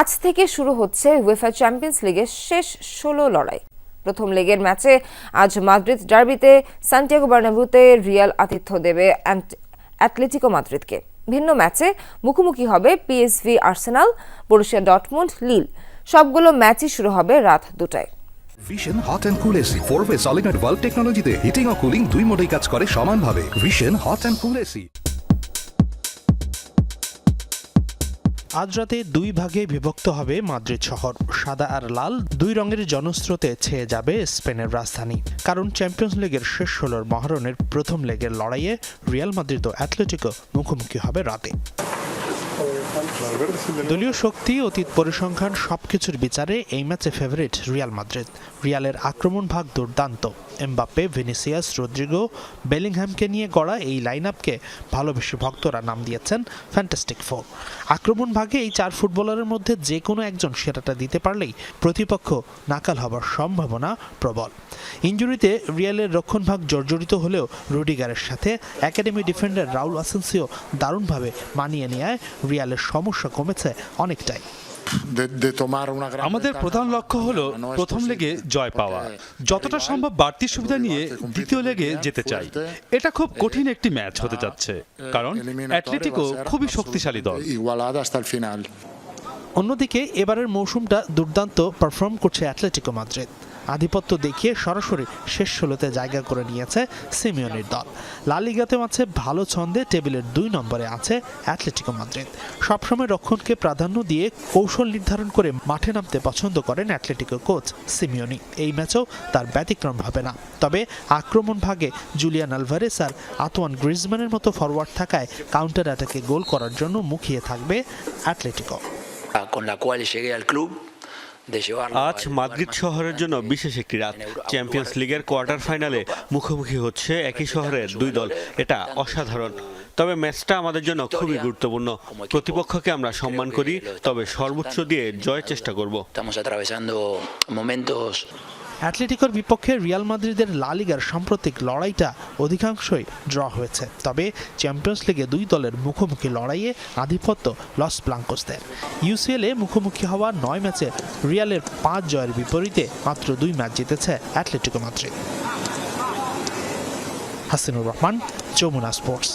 আজ থেকে শুরু হচ্ছে উয়েফা চ্যাম্পিয়ন্স লিগের শেষ ষোলো লড়াই। প্রথম লেগের ম্যাচে আজ মাদ্রিদ ডার্বিতে সান্টিয়াগো বার্নাবুতে রিয়াল আতিথ্য দেবে অ্যাটলেটিকো মাদ্রিদকে। ভিন্ন ম্যাচে মুখোমুখি হবে পিএসভি আর্সেনাল বরুশিয়া ডটমুন্ড লিল সবগুলো ম্যাচই শুরু হবে রাত দুটায়। Vision hot and cool AC four way solid valve টেকনোলজিতে হিটিং ও কুলিং দুই মোডেই কাজ করে সমানভাবে। Vision hot and cool AC আজ রাতে দুই ভাগে বিভক্ত হবে মাদ্রিদ শহর। সাদা আর লাল দুই রঙের জনস্রোতে ছেয়ে যাবে স্পেনের রাজধানী। কারণ চ্যাম্পিয়ন্স লিগের শেষ ষোলোর মহারণের প্রথম লেগের লড়াইয়ে রিয়াল মাদ্রিদ ও অ্যাথলেটিকো মুখোমুখি হবে রাতে। দলীয় শক্তি, অতীত পরিসংখ্যান, সবকিছুর বিচারে এই ম্যাচে ফেভারিট রিয়াল মাদ্রিদ। রিয়ালের আক্রমণ ভাগ দুর্দান্ত। এমবাপ্পে, ভিনিসিয়াস, রদ্রিগো বেলিংহ্যামকে নিয়ে গড়া এই লাইন আপকে ভালোবেসে ভক্তরা নাম দিয়েছেন ফ্যান্টাস্টিক ফোর আক্রমণ ভাগে এই চার ফুটবলারের মধ্যে যে কোনো একজন সেরাটা দিতে পারলেই প্রতিপক্ষ নাকাল হবার সম্ভাবনা প্রবল। ইঞ্জুরিতে রিয়ালের রক্ষণভাগ জর্জরিত হলেও রুডিগারের সাথে একাডেমি ডিফেন্ডার রাউল আসেন্সিও দারুণভাবে মানিয়ে নেয় রিয়ালের সমস্যা কমেছে অনেকটাই। আমাদের প্রধান লক্ষ্য হলো প্রথম লেগে জয় পাওয়া। যতটা সম্ভব বাড়তি সুবিধা নিয়ে দ্বিতীয় লেগে যেতে চাই। এটা খুব কঠিন একটি ম্যাচ হতে যাচ্ছে। কারণ অ্যাটলেটিকো খুবই শক্তিশালী দল। অন্যদিকে এবারের মৌসুমটা দুর্দান্ত পারফর্ম করছে অ্যাটলেটিকো মাদ্রিদ আধিপত্য দেখিয়ে সরাসরি শেষ ষোলোতে জায়গা করে নিয়েছে সিমিওনির দল। লালিগাতেও আছে ভালো ছন্দে টেবিলের দুই নম্বরে আছে অ্যাটলেটিকো মাদ্রিদ। সবসময় রক্ষণকে প্রাধান্য দিয়ে কৌশল নির্ধারণ করে মাঠে নামতে পছন্দ করেন অ্যাটলেটিকো কোচ সিমিওনি এই ম্যাচেও তার ব্যতিক্রম হবে না। তবে আক্রমণ ভাগে জুলিয়ান আলভারেস আর আতোয়ান গ্রিজম্যানের মতো ফরওয়ার্ড থাকায় কাউন্টার অ্যাটাকে গোল করার জন্য মুখিয়ে থাকবে Atletico con la cual llegué al club আজ মাদ্রিদ শহরের জন্য বিশেষ একটি রাত। চ্যাম্পিয়ন্স লিগের কোয়ার্টার ফাইনালে মুখোমুখি হচ্ছে একই শহরের দুই দল। এটা অসাধারণ। তবে ম্যাচটা আমাদের জন্য খুবই গুরুত্বপূর্ণ। প্রতিপক্ষকে আমরা সম্মান করি তবে সর্বোচ্চ দিয়ে জয়ের চেষ্টা করব। অ্যাটলেটিকোর বিপক্ষে রিয়াল মাদ্রিদের লা লিগার সাম্প্রতিক লড়াইটা অধিকাংশই ড্র হয়েছে। তবে চ্যাম্পিয়ন্স লিগে দুই দলের মুখোমুখি লড়াইয়ে আধিপত্য লস ব্লাঙ্কোসদের। ইউসিএলে মুখোমুখি হওয়া নয় ম্যাচে রিয়ালের পাঁচ জয়ের বিপরীতে মাত্র দুই ম্যাচ জিতেছে Atletico Madrid. Hasinur Rahman, Jamuna Sports.